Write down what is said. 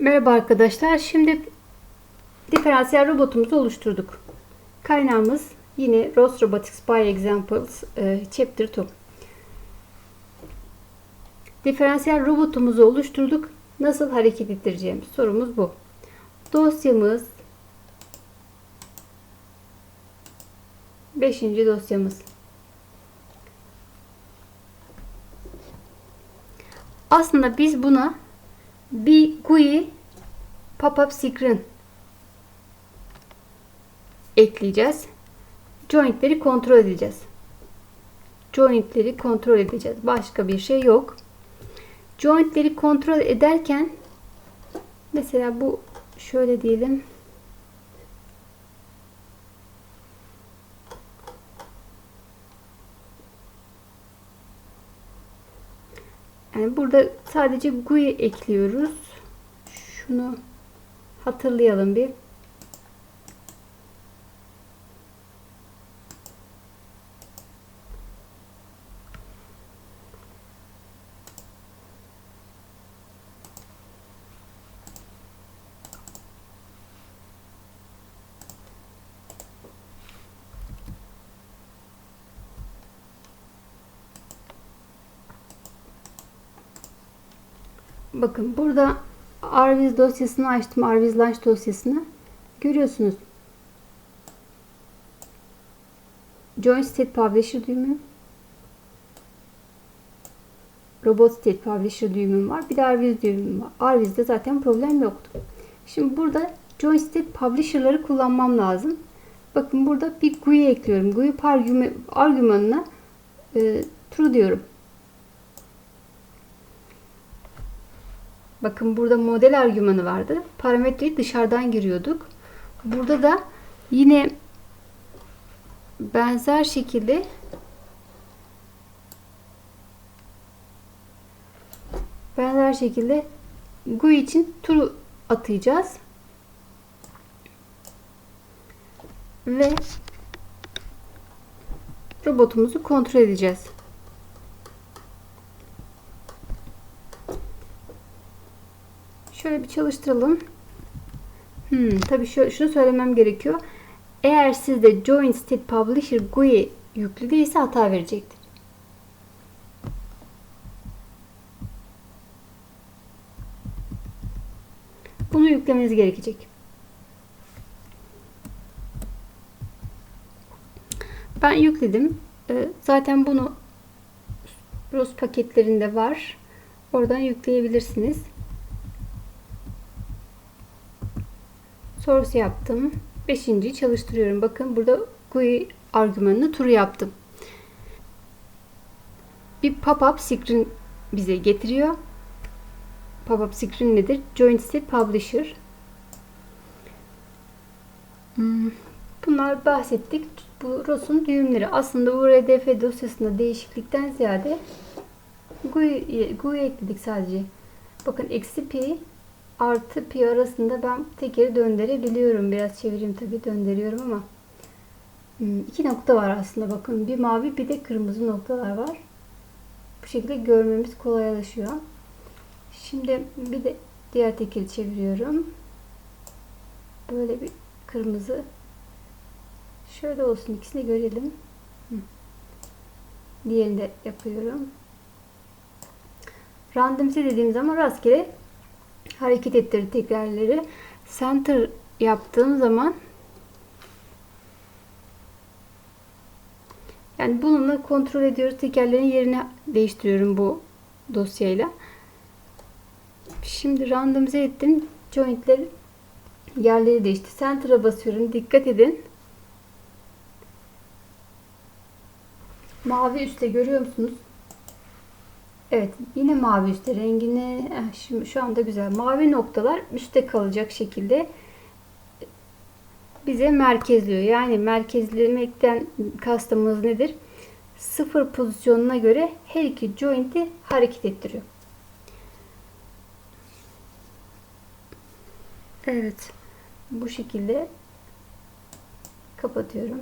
Merhaba arkadaşlar. Şimdi diferansiyel robotumuzu oluşturduk. Kaynağımız yine ROS Robotics by Examples e, Chapter 2. Diferansiyel robotumuzu oluşturduk. Nasıl hareket ettireceğimiz sorumuz bu. Dosyamız 5. dosyamız. Aslında biz buna bir GUI pop-up screen ekleyeceğiz. Jointleri kontrol edeceğiz. Jointleri kontrol edeceğiz. Başka bir şey yok. Jointleri kontrol ederken mesela bu şöyle diyelim. Yani burada sadece GUI ekliyoruz. Şunu hatırlayalım bir. Bakın burada Arviz dosyasını açtım. Arviz Launch dosyasını. Görüyorsunuz. Join State Publisher düğümü. Robot State Publisher düğümüm var. Bir de Arviz düğümüm var. Arviz'de zaten problem yoktu. Şimdi burada Join State Publisher'ları kullanmam lazım. Bakın burada bir GUI ekliyorum. GUI argümanına e, true diyorum. Bakın burada model argümanı vardı. Parametreyi dışarıdan giriyorduk. Burada da yine benzer şekilde benzer şekilde GUI için true atayacağız. Ve robotumuzu kontrol edeceğiz. Şöyle bir çalıştıralım. Hmm, tabii şu, şunu söylemem gerekiyor. Eğer sizde Join State Publisher GUI yüklü değilse hata verecektir. Bunu yüklemeniz gerekecek. Ben yükledim. Ee, zaten bunu ROS paketlerinde var. Oradan yükleyebilirsiniz. Source yaptım. Beşinciyi çalıştırıyorum. Bakın burada GUI argümanını true yaptım. Bir pop-up screen bize getiriyor. Pop-up screen nedir? Joint State Publisher. Hmm, bunlar bahsettik. Bu ROS'un düğümleri. Aslında bu RDF dosyasında değişiklikten ziyade GUI, GUI ekledik sadece. Bakın eksi pi artı pi arasında ben tekeri döndürebiliyorum. Biraz çevireyim tabii döndürüyorum ama hmm, iki nokta var aslında bakın. Bir mavi bir de kırmızı noktalar var. Bu şekilde görmemiz kolaylaşıyor. Şimdi bir de diğer tekeri çeviriyorum. Böyle bir kırmızı şöyle olsun ikisini görelim. Diğerini de yapıyorum. Randomize dediğim zaman rastgele hareket ettir tekrarları. Center yaptığım zaman yani bununla kontrol ediyoruz. Tekerlerin yerini değiştiriyorum bu dosyayla. Şimdi randomize ettim. Jointleri yerleri değişti. Center'a basıyorum. Dikkat edin. Mavi üstte görüyor musunuz? Evet yine mavi üstte rengini eh, şimdi şu anda güzel. Mavi noktalar üstte kalacak şekilde bize merkezliyor. Yani merkezlemekten kastımız nedir? Sıfır pozisyonuna göre her iki joint'i hareket ettiriyor. Evet. Bu şekilde kapatıyorum.